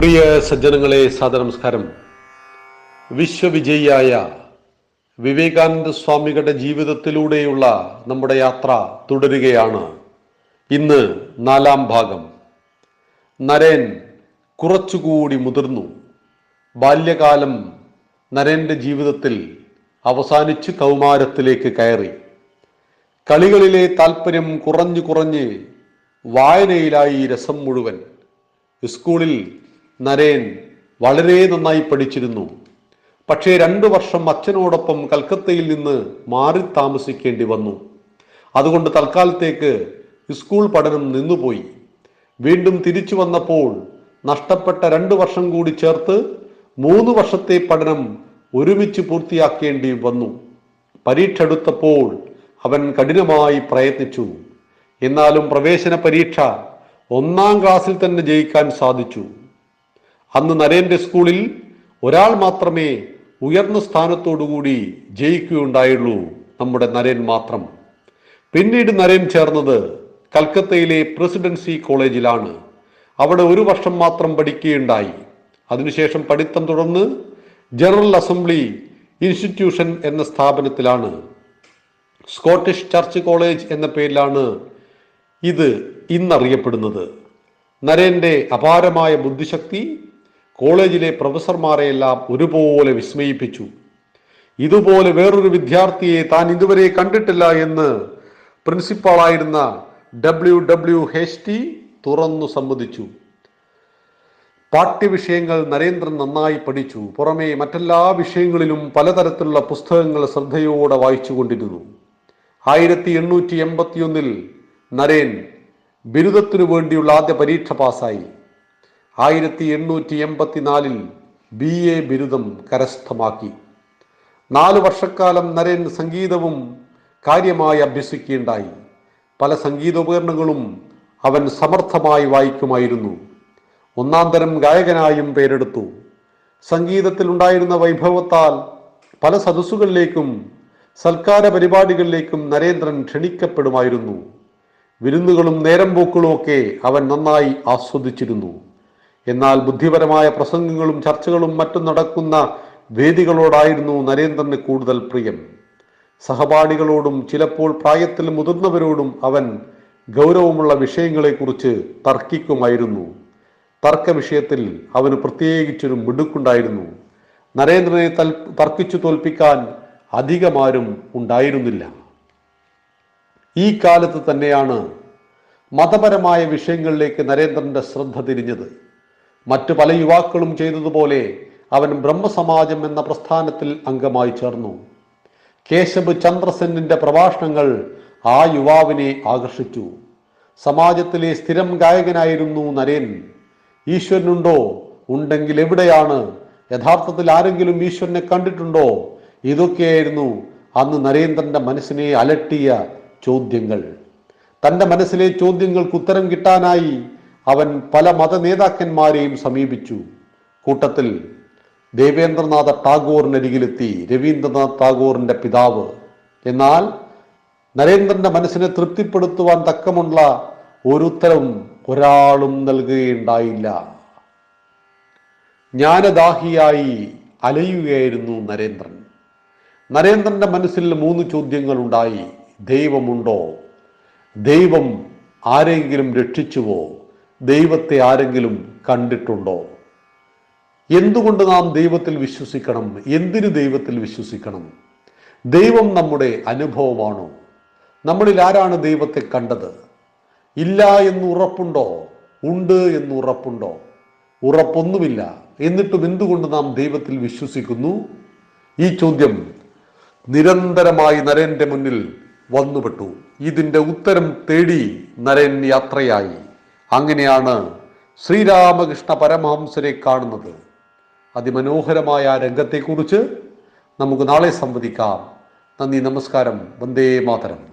പ്രിയ സജ്ജനങ്ങളെ സാദനമസ്കാരം വിശ്വവിജയിയായ വിവേകാനന്ദ സ്വാമികളുടെ ജീവിതത്തിലൂടെയുള്ള നമ്മുടെ യാത്ര തുടരുകയാണ് ഇന്ന് നാലാം ഭാഗം. നരേൻ കുറച്ചുകൂടി മുതിർന്നു. ബാല്യകാലം നരേന്റെ ജീവിതത്തിൽ അവസാനിച്ച് കൗമാരത്തിലേക്ക് കയറി. കളികളിലെ താല്പര്യം കുറഞ്ഞു കുറഞ്ഞ് വായനയിലായി രസം മുഴുവൻ. സ്കൂളിൽ നരേൻ വളരെ നന്നായി പഠിച്ചിരുന്നു. പക്ഷേ രണ്ടു വർഷം അച്ഛനോടൊപ്പം കൽക്കത്തയിൽ നിന്ന് മാറി താമസിക്കേണ്ടി വന്നു. അതുകൊണ്ട് തൽക്കാലത്തേക്ക് സ്കൂൾ പഠനം നിന്നുപോയി. വീണ്ടും തിരിച്ചു വന്നപ്പോൾ നഷ്ടപ്പെട്ട രണ്ടു വർഷം കൂടി ചേർത്ത് മൂന്ന് വർഷത്തെ പഠനം ഒരുമിച്ച് പൂർത്തിയാക്കേണ്ടി വന്നു. പരീക്ഷ എടുത്തപ്പോൾ അവൻ കഠിനമായി പ്രയത്നിച്ചു. എന്നാലും പ്രവേശന പരീക്ഷ ഒന്നാം ക്ലാസ്സിൽ തന്നെ ജയിക്കാൻ സാധിച്ചു. അന്ന് നരേന്റെ സ്കൂളിൽ ഒരാൾ മാത്രമേ ഉയർന്ന സ്ഥാനത്തോടുകൂടി ജയിക്കുകയുണ്ടായുള്ളൂ നമ്മുടെ നരേൻ മാത്രം. പിന്നീട് നരേൻ ചേർന്നത് കൽക്കത്തയിലെ പ്രസിഡൻസി കോളേജിലാണ്. അവിടെ ഒരു വർഷം മാത്രം പഠിക്കുകയുണ്ടായി. അതിനുശേഷം പഠിത്തം തുടർന്ന് ജനറൽ അസംബ്ലി ഇൻസ്റ്റിറ്റ്യൂഷൻ എന്ന സ്ഥാപനത്തിലാണ്. സ്കോട്ടിഷ് ചർച്ച് കോളേജ് എന്ന പേരിലാണ് ഇത് ഇന്നറിയപ്പെടുന്നത്. നരേന്റെ അപാരമായ ബുദ്ധിശക്തി കോളേജിലെ പ്രൊഫസർമാരെയെല്ലാം ഒരുപോലെ വിസ്മയിപ്പിച്ചു. ഇതുപോലെ വേറൊരു വിദ്യാർത്ഥിയെ താൻ ഇതുവരെ കണ്ടിട്ടില്ല എന്ന് പ്രിൻസിപ്പാളായിരുന്ന ഡബ്ല്യു ഡബ്ല്യു ഹെച്ച് ടി തുറന്നു സമ്മതിച്ചു. പാഠ്യവിഷയങ്ങൾ നരേന്ദ്രൻ നന്നായി പഠിച്ചു. പുറമെ മറ്റെല്ലാ വിഷയങ്ങളിലും പലതരത്തിലുള്ള പുസ്തകങ്ങൾ ശ്രദ്ധയോടെ വായിച്ചുകൊണ്ടിരുന്നു. ആയിരത്തി എണ്ണൂറ്റി എൺപത്തിയൊന്നിൽ നരേൻ ബിരുദത്തിനു വേണ്ടിയുള്ള ആദ്യ പരീക്ഷ പാസ്സായി. ആയിരത്തി എണ്ണൂറ്റി എൺപത്തിനാലിൽ ബി എ ബിരുദം കരസ്ഥമാക്കി. നാല് വർഷക്കാലം നരേൻ സംഗീതവും കാര്യമായി അഭ്യസിക്കുകയുണ്ടായി. പല സംഗീതോപകരണങ്ങളും അവൻ സമർത്ഥമായി വായിക്കുമായിരുന്നു. ഒന്നാം തരം ഗായകനായും പേരെടുത്തു. സംഗീതത്തിലുണ്ടായിരുന്ന വൈഭവത്താൽ പല സദസ്സുകളിലേക്കും സൽക്കാര പരിപാടികളിലേക്കും നരേന്ദ്രൻ ക്ഷണിക്കപ്പെടുമായിരുന്നു. വിരുന്നുകളും നേരം പോക്കളും ഒക്കെ അവൻ നന്നായി ആസ്വദിച്ചിരുന്നു. എന്നാൽ ബുദ്ധിപരമായ പ്രസംഗങ്ങളും ചർച്ചകളും മറ്റും നടക്കുന്ന വേദികളോടായിരുന്നു നരേന്ദ്രന് കൂടുതൽ പ്രിയം. സഹപാഠികളോടും ചിലപ്പോൾ പ്രായത്തിൽ മുതിർന്നവരോടും അവൻ ഗൗരവമുള്ള വിഷയങ്ങളെക്കുറിച്ച് തർക്കിക്കുമായിരുന്നു. തർക്ക വിഷയത്തിൽ അവന് പ്രത്യേകിച്ചൊരു മിടുക്കുണ്ടായിരുന്നു. നരേന്ദ്രനെ തൽ തർക്കിച്ചു തോൽപ്പിക്കാൻ അധികമാരും ഉണ്ടായിരുന്നില്ല. ഈ കാലത്ത് തന്നെയാണ് മതപരമായ വിഷയങ്ങളിലേക്ക് നരേന്ദ്രന്റെ ശ്രദ്ധ തിരിഞ്ഞത്. മറ്റു പല യുവാക്കളും ചെയ്തതുപോലെ അവൻ ബ്രഹ്മസമാജം എന്ന പ്രസ്ഥാനത്തിൽ അംഗമായി ചേർന്നു. കേശവ് ചന്ദ്രസെന്നിന്റെ പ്രഭാഷണങ്ങൾ ആ യുവാവിനെ ആകർഷിച്ചു. സമാജത്തിലെ സ്ഥിരം ഗായകനായിരുന്നു നരേൻ. ഈശ്വരനുണ്ടോ? ഉണ്ടെങ്കിൽ എവിടെയാണ്? യഥാർത്ഥത്തിൽ ആരെങ്കിലും ഈശ്വരനെ കണ്ടിട്ടുണ്ടോ? ഇതൊക്കെയായിരുന്നു അന്ന് നരേന്ദ്രന്റെ മനസ്സിനെ അലട്ടിയ ചോദ്യങ്ങൾ. തന്റെ മനസ്സിലെ ചോദ്യങ്ങൾക്ക് ഉത്തരം കിട്ടാനായി അവൻ പല മത നേതാക്കന്മാരെയും സമീപിച്ചു. കൂട്ടത്തിൽ ദേവേന്ദ്രനാഥ ടാഗോറിനരികിലെത്തി രവീന്ദ്രനാഥ് ടാഗോറിന്റെ പിതാവ്. എന്നാൽ നരേന്ദ്രന്റെ മനസ്സിനെ തൃപ്തിപ്പെടുത്തുവാൻ തക്കമുള്ള ഒരു ഉത്തരവും ഒരാളും നൽകുകയുണ്ടായില്ല. ജ്ഞാനദാഹിയായി അലയുകയായിരുന്നു നരേന്ദ്രൻ. നരേന്ദ്രന്റെ മനസ്സിൽ മൂന്ന് ചോദ്യങ്ങൾ ഉണ്ടായി ദൈവമുണ്ടോ? ദൈവം ആരെങ്കിലും രക്ഷിച്ചുവോ? ദൈവത്തെ ആരെങ്കിലും കണ്ടിട്ടുണ്ടോ? എന്തുകൊണ്ട് നാം ദൈവത്തിൽ വിശ്വസിക്കണം? എന്തിനു ദൈവത്തിൽ വിശ്വസിക്കണം? ദൈവം നമ്മുടെ അനുഭവമാണോ? നമ്മളിൽ ആരാണ് ദൈവത്തെ കണ്ടത്? ഇല്ല എന്ന് ഉറപ്പുണ്ടോ? ഉണ്ട് എന്ന് ഉറപ്പുണ്ടോ? ഉറപ്പൊന്നുമില്ല. എന്നിട്ടും എന്തുകൊണ്ട് നാം ദൈവത്തിൽ വിശ്വസിക്കുന്നു? ഈ ചോദ്യം നിരന്തരമായി നരേന്റെ മുന്നിൽ വന്നുപെട്ടു. ഇതിന്റെ ഉത്തരം തേടി നരൻ യാത്രയായി. അങ്ങനെയാണ് ശ്രീരാമകൃഷ്ണ പരമഹംസരെ കാണുന്നത്. അതിമനോഹരമായ ആ രംഗത്തെക്കുറിച്ച് നമുക്ക് നാളെ സംവദിക്കാം. നന്ദി നമസ്കാരം. വന്ദേ മാതരം.